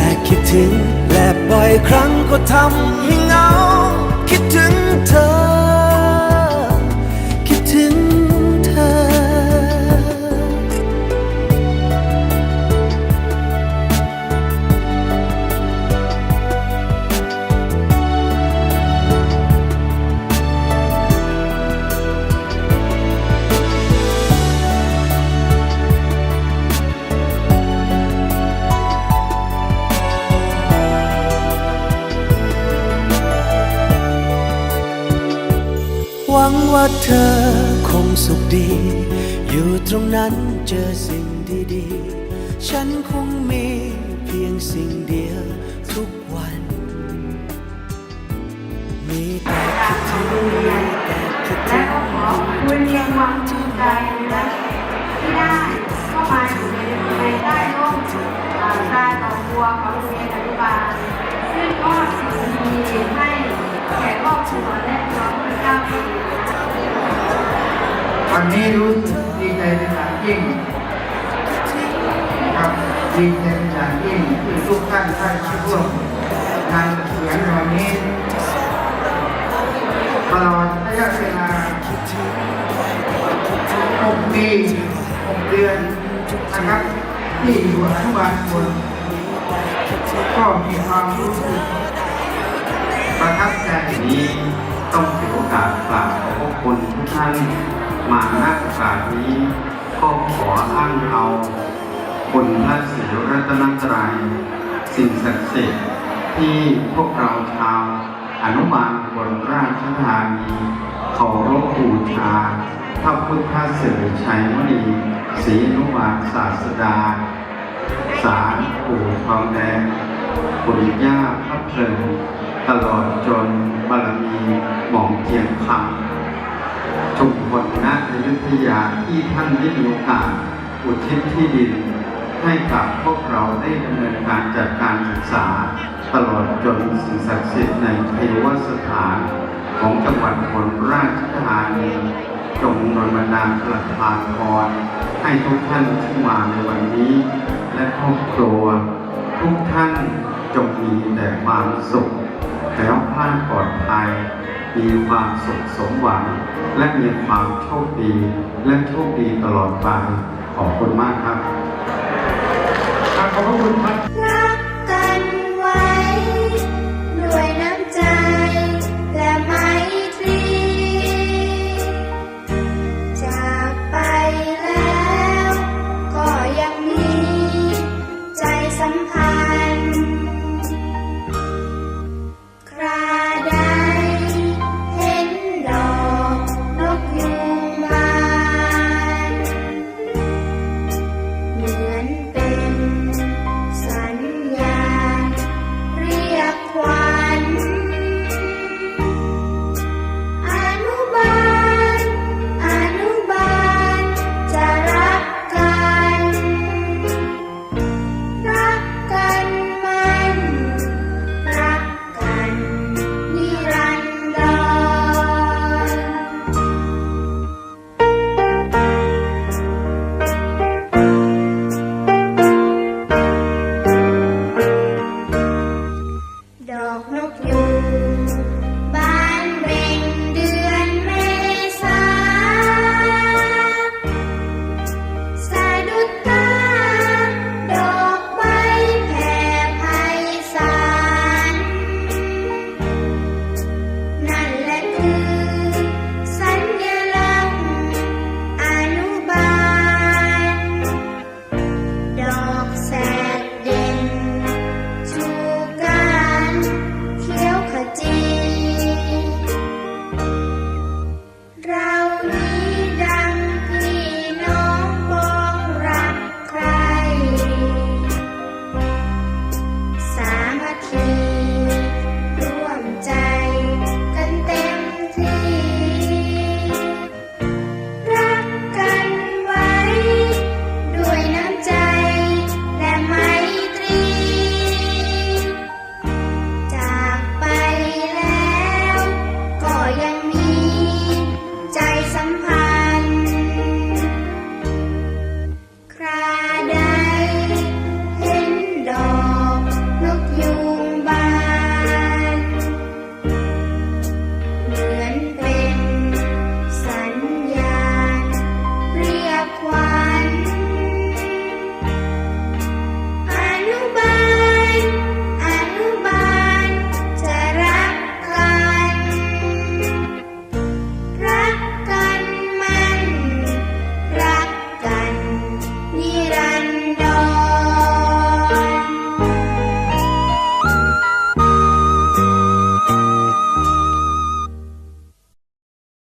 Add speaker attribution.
Speaker 1: ่ ก็ทำให้ หวังว่าเธอคงสุขดี อยู่ตรงนั้นเจอสิ่งดีๆ ฉันคงมีเพียงสิ่งเดียวทุกวัน มีแต่คิดถึงมีแต่คิดถึ
Speaker 2: และก็ขอคุณเรียนความภูมิใจและที่ได้เข้ามาอยู่ในในใต้ร่มอ่าชายต่อบัวของโรงเรียนอนุบาลซึ่งก็สิ่งดีให้แก่ครอบครัวและน้องพระเจ้าปี
Speaker 3: วันนี้รู้สึกดีใจเป็นอย่างยิ่งครับดีใจเป็นอย่างยิ่งที่ทุกท่านได้มาร่วมงานเขียนวันนี้ตลอดระยะเวลาหกปีหกเดือนนะครับที่อยู่อนุบาลคนก็มีความรู้สึกประทับใจ
Speaker 4: นี้ต้องถือโอกาสกราบขอบคุณทุกท่าน มาณโอกาสนี้ ก็ขออ้างเอาคุณพระศรีรัตนตรัย สิ่งศักดิ์สิทธิ์ที่พวกเราชาวอนุบาลบนราชธานีเคารพบูชาพระพุทธสื่อชัยมณีศรีนุบาลศาสดา สารปู่ทองแดงปุริย่าพระเพลิงตลอดจนบารมีหม่อมเทียนคำ ชุมพลณอยุธยาที่ท่านได้มีโอกาสอุทิศที่ดิน ให้กับพวกเราได้ดำเนินการจัดการศึกษา ตลอดจนสิ่งศักดิ์สิทธิ์ในเทวสถาน ของจังหวัดอุบลราชธานีจงนบันดาลประทานพรให้ทุกท่านที่มาในวันนี้ และครอบครัว ทุกท่านจงมีแต่ความสุข แคล้วคลาดปลอดภัย มีความสุขสมหวัง และมีความโชคดี และโชคดีตลอดไปขอบคุณมากครับ
Speaker 3: ขอบคุณครับ